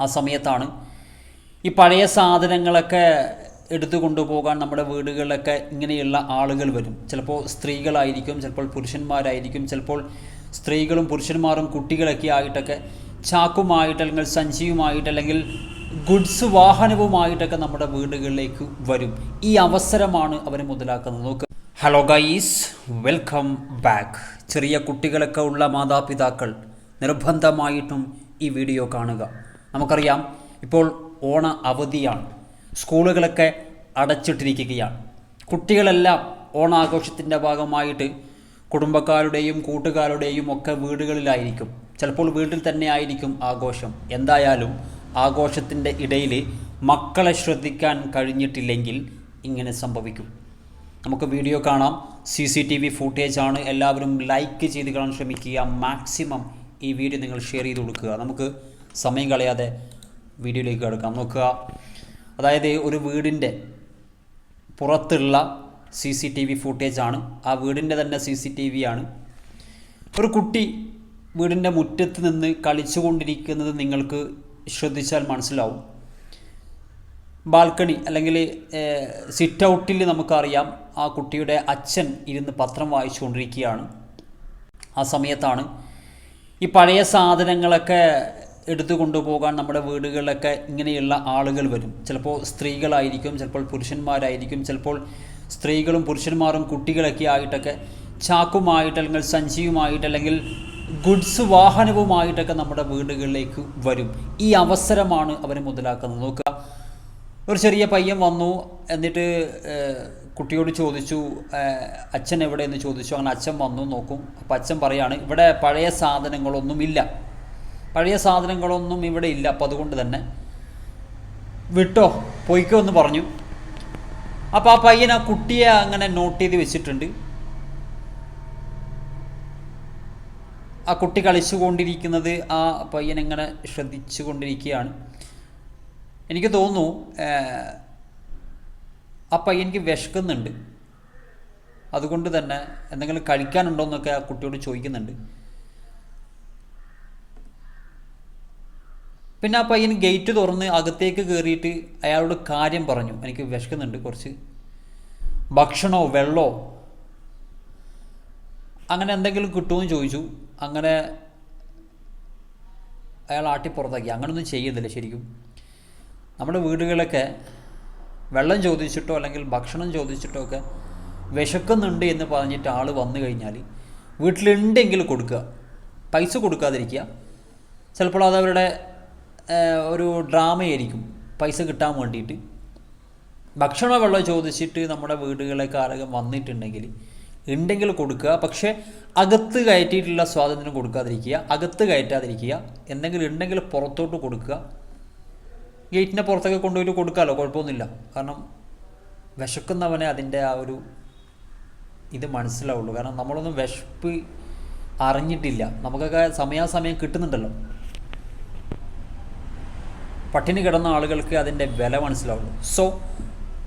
ആ സമയത്താണ്. ഈ പഴയ സാധനങ്ങളൊക്കെ എടുത്തു കൊണ്ടുപോകാൻ നമ്മുടെ വീടുകളിലൊക്കെ ഇങ്ങനെയുള്ള ആളുകൾ വരും. ചിലപ്പോൾ സ്ത്രീകളായിരിക്കും ചിലപ്പോൾ പുരുഷന്മാരായിരിക്കും ചിലപ്പോൾ സ്ത്രീകളും പുരുഷന്മാരും കുട്ടികളൊക്കെ ആയിട്ടൊക്കെ ചാക്കുമായിട്ട് അല്ലെങ്കിൽ സഞ്ചിയുമായിട്ട് അല്ലെങ്കിൽ ഗുഡ്സ് വാഹനവുമായിട്ടൊക്കെ നമ്മുടെ വീടുകളിലേക്ക് വരും. ഈ അവസരമാണ് അവർ മുതലാക്കുന്നത്. നോക്ക്. ഹലോ ഗൈസ് വെൽക്കം ബാക്ക് ചെറിയ കുട്ടികളൊക്കെ ഉള്ള മാതാപിതാക്കൾ നിർബന്ധമായിട്ടും ഈ വീഡിയോ കാണുക. നമുക്കറിയാം. ഇപ്പോൾ ഓണ അവധിയാണ്. സ്കൂളുകളൊക്കെ അടച്ചിട്ടിരിക്കുകയാണ്. കുട്ടികളെല്ലാം ഓണാഘോഷത്തിന്റെ ഭാഗമായിട്ട് കുടുംബക്കാരുടെയും കൂട്ടുകാരുടെയും ഒക്കെ വീടുകളിലായിരിക്കും. ചിലപ്പോൾ വീട്ടിൽ തന്നെ ആയിരിക്കും ആഘോഷം. എന്തായാലും ആഘോഷത്തിന്റെ ഇടയിൽ മക്കളെ ശ്രദ്ധിക്കാൻ കഴിഞ്ഞിട്ടില്ലെങ്കിൽ ഇങ്ങനെ സംഭവിക്കും. നമുക്ക് വീഡിയോ കാണാം. സി സി ടി വി ഫുട്ടേജാണ് എല്ലാവരും ലൈക്ക് ചെയ്ത് കാണാൻ ശ്രമിക്കുക. മാക്സിമം ഈ വീഡിയോ നിങ്ങൾ ഷെയർ ചെയ്ത് കൊടുക്കുക. നമുക്ക് സമയം കളയാതെ വീഡിയോയിലേക്ക് കിടക്കാം. നോക്കുക. അതായത് ഒരു വീടിന്റെ പുറത്തുള്ള സി സി ടി വി ഫുട്ടേജാണ്. ആ വീടിന്റെ തന്നെ സി സി ടി വി ആണ്. ഒരു കുട്ടി വീടിന്റെ മുറ്റത്ത് നിന്ന് കളിച്ചുകൊണ്ടിരിക്കുന്നത് നിങ്ങൾക്ക് ശ്രദ്ധിച്ചാൽ മനസ്സിലാവും. ബാൽക്കണി അല്ലെങ്കിൽ സിറ്റ് ഔട്ടിൽ നമുക്കറിയാം ആ കുട്ടിയുടെ അച്ഛൻ ഇരുന്ന് പത്രം വായിച്ചുകൊണ്ടിരിക്കുകയാണ്. ആ സമയത്താണ് ഈ പഴയ സാധനങ്ങളൊക്കെ എടുത്തു കൊണ്ടുപോകാൻ നമ്മുടെ വീടുകളിലൊക്കെ ഇങ്ങനെയുള്ള ആളുകൾ വരും. ചിലപ്പോൾ സ്ത്രീകളായിരിക്കും ചിലപ്പോൾ പുരുഷന്മാരായിരിക്കും ചിലപ്പോൾ സ്ത്രീകളും പുരുഷന്മാരും കുട്ടികളൊക്കെ ആയിട്ടൊക്കെ ചാക്കുമായിട്ട് അല്ലെങ്കിൽ സഞ്ചിയുമായിട്ട് അല്ലെങ്കിൽ ഗുഡ്സ് വാഹനവുമായിട്ടൊക്കെ നമ്മുടെ വീടുകളിലേക്ക് വരും. ഈ അവസരമാണ് അവർ മുതലാക്കുന്നത്. നോക്കുക ഒരു ചെറിയ പയ്യൻ വന്നു എന്നിട്ട് കുട്ടിയോട് ചോദിച്ചു അച്ഛൻ അച്ഛൻ എവിടെയെന്ന് ചോദിച്ചു. അങ്ങനെ അച്ഛൻ വന്നു നോക്കും. അപ്പം അച്ഛൻ പറയാണ് ഇവിടെ പഴയ സാധനങ്ങളൊന്നും ഇല്ല പഴയ സാധനങ്ങളൊന്നും ഇവിടെ ഇല്ല. അപ്പം അതുകൊണ്ട് തന്നെ വിട്ടോ? പൊയ്ക്കോ എന്ന് പറഞ്ഞു. അപ്പോൾ ആ പയ്യൻ ആ കുട്ടിയെ അങ്ങനെ നോട്ട് ചെയ്ത് വെച്ചിട്ടുണ്ട്. ആ കുട്ടി കളിച്ചുകൊണ്ടിരിക്കുന്നത് ആ പയ്യൻ ഇങ്ങനെ ശ്രദ്ധിച്ചു കൊണ്ടിരിക്കുകയാണ് എനിക്ക് തോന്നുന്നു ആ പയ്യനിക്ക് വിശക്കുന്നുണ്ട്. അതുകൊണ്ട് തന്നെ എന്തെങ്കിലും കഴിക്കാനുണ്ടോ എന്നൊക്കെ ആ കുട്ടിയോട് ചോദിക്കുന്നുണ്ട്. പിന്നെ ആ പയ്യൻ ഗേറ്റ് തുറന്ന് അകത്തേക്ക് കയറിയിട്ട് അയാളോട് കാര്യം പറഞ്ഞു. എനിക്ക് വിശക്കുന്നുണ്ട് കുറച്ച്. ഭക്ഷണോ വെള്ളമോ അങ്ങനെ എന്തെങ്കിലും കിട്ടുമെന്ന് ചോദിച്ചു. അങ്ങനെ അയാൾ ആട്ടി പുറത്താക്കി. അങ്ങനൊന്നും ചെയ്യുന്നില്ല ശരിക്കും. നമ്മുടെ വീടുകളൊക്കെ വെള്ളം ചോദിച്ചിട്ടോ അല്ലെങ്കിൽ ഭക്ഷണം ചോദിച്ചിട്ടോ ഒക്കെ വിശക്കുന്നുണ്ട് എന്ന് പറഞ്ഞിട്ട് ആൾ വന്നു കഴിഞ്ഞാൽ വീട്ടിലുണ്ടെങ്കിൽ കൊടുക്കുക. പൈസ കൊടുക്കാതിരിക്കുക. ചിലപ്പോൾ അത് അവരുടെ ഏഹ്, ഒരു ഡ്രാമയായിരിക്കും. പൈസ കിട്ടാൻ വേണ്ടിയിട്ട്. ഭക്ഷണ വെള്ളം ചോദിച്ചിട്ട് നമ്മുടെ വീടുകളിലേക്ക് ആരെങ്കിലും വന്നിട്ടുണ്ടെങ്കിൽ ഉണ്ടെങ്കിൽ കൊടുക്കുക. പക്ഷേ അകത്ത് കയറ്റിയിട്ടുള്ള സ്വാതന്ത്ര്യം കൊടുക്കാതിരിക്കുക അകത്ത് കയറ്റാതിരിക്കുക എന്തെങ്കിലും ഉണ്ടെങ്കിൽ പുറത്തോട്ട് കൊടുക്കുക. ഗേറ്റിന്റെ പുറത്തൊക്കെ കൊണ്ടുപോയിട്ട് കൊടുക്കാമല്ലോ കുഴപ്പമൊന്നുമില്ല. കാരണം വിശക്കുന്നവനെ അതിന്റെ ആ ഒരു ഇത് മനസ്സിലാവുള്ളൂ. കാരണം നമ്മളൊന്നും വിശപ്പ് അറിഞ്ഞിട്ടില്ല. നമുക്കൊക്കെ സമയാസമയം കിട്ടുന്നുണ്ടല്ലോ. പട്ടിണി കിടന്ന ആളുകൾക്ക് അതിന്റെ വില മനസ്സിലാവുള്ളൂ സോ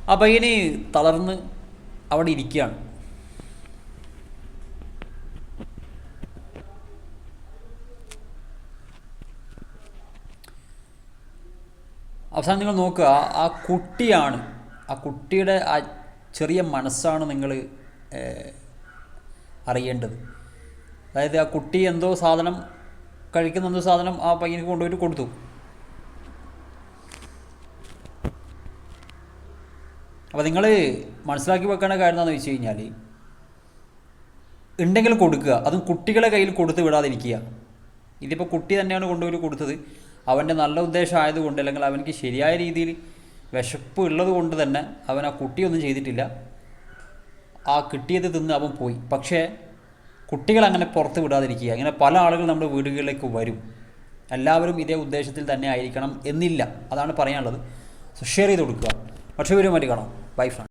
ആ പയ്യന് തളർന്ന് അവിടെ ഇരിക്കുകയാണ്. അവസാനം നിങ്ങൾ നോക്കുക ആ- കുട്ടിയാണ് ആ കുട്ടിയുടെ ആ ചെറിയ മനസ്സാണ് നിങ്ങൾ അറിയേണ്ടത്. അതായത് ആ കുട്ടി എന്തോ സാധനം കഴിക്കുന്ന എന്തോ സാധനം ആ പയ്യന് കൊണ്ടുപോയിട്ട് കൊടുത്തു. അപ്പോൾ നിങ്ങൾ മനസ്സിലാക്കി വെക്കേണ്ട കാര്യം എന്താണെന്ന് വെച്ച് കഴിഞ്ഞാൽ ഉണ്ടെങ്കിൽ കൊടുക്കുക. അതും കുട്ടികളെ കയ്യിൽ കൊടുത്ത് വിടാതിരിക്കുക. ഇതിപ്പോൾ കുട്ടി തന്നെയാണ് കൊണ്ടുപോയി കൊടുത്തത്. അവന്റെ നല്ല ഉദ്ദേശം ആയതുകൊണ്ട് അല്ലെങ്കിൽ അവനക്ക് ശരിയായ രീതിയിൽ വിശപ്പ് ഉള്ളത് കൊണ്ട് തന്നെ അവൻ ആ കുട്ടിയൊന്നും ചെയ്തിട്ടില്ല. ആ കിട്ടിയത് തിന്ന് അവൻ പോയി. പക്ഷേ കുട്ടികൾ അങ്ങനെ പുറത്ത് വിടാതിരിക്കുക. അങ്ങനെ പല ആളുകൾ നമ്മുടെ വീടുകളിലേക്ക് വരും. എല്ലാവരും ഇതേ ഉദ്ദേശത്തിൽ തന്നെ ആയിരിക്കണം എന്നില്ല. അതാണ് പറയാനുള്ളത്. സോ ഷെയർ ചെയ്ത് കൊടുക്കുക. പക്ഷേ വീഡിയോ മാറ്റി കാണാം. By front